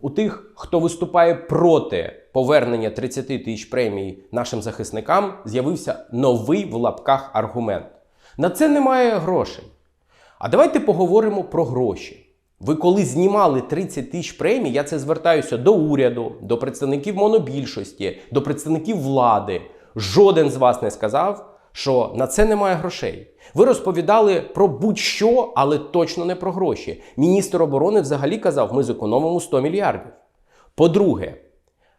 у тих, хто виступає проти повернення 30 тисяч премій нашим захисникам, з'явився новий в лапках аргумент. На це немає грошей. А давайте поговоримо про гроші. Ви коли знімали 30 тисяч премій, я це звертаюся до уряду, до представників монобільшості, до представників влади. Жоден з вас не сказав, що на це немає грошей. Ви розповідали про будь-що, але точно не про гроші. Міністр оборони взагалі казав, ми зекономимо 100 мільярдів. По-друге,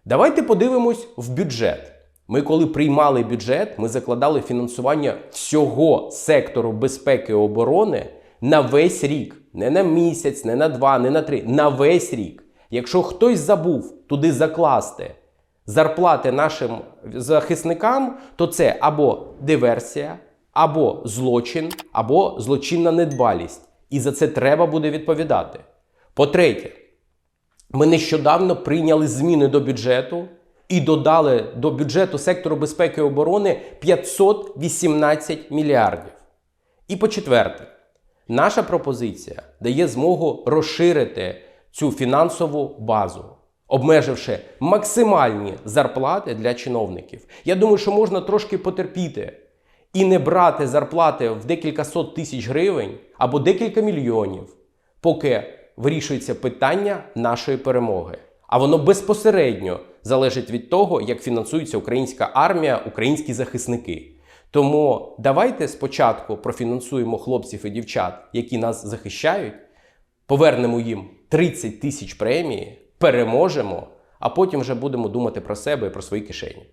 давайте подивимось в бюджет. Ми, коли приймали бюджет, ми закладали фінансування всього сектору безпеки і оборони на весь рік. Не на місяць, не на два, не на три. На весь рік. Якщо хтось забув туди закласти зарплати нашим захисникам, то це або диверсія, або злочин, або злочинна недбалість. І за це треба буде відповідати. По-третє, ми нещодавно прийняли зміни до бюджету і додали до бюджету сектору безпеки і оборони 518 мільярдів. І по-четверте, наша пропозиція дає змогу розширити цю фінансову базу, обмеживши максимальні зарплати для чиновників. Я думаю, що можна трошки потерпіти і не брати зарплати в декілька сот тисяч гривень або декілька мільйонів, поки вирішується питання нашої перемоги. А воно безпосередньо залежить від того, як фінансується українська армія, українські захисники. Тому давайте спочатку профінансуємо хлопців і дівчат, які нас захищають, повернемо їм 30 тисяч премії, переможемо, а потім вже будемо думати про себе і про свої кишені.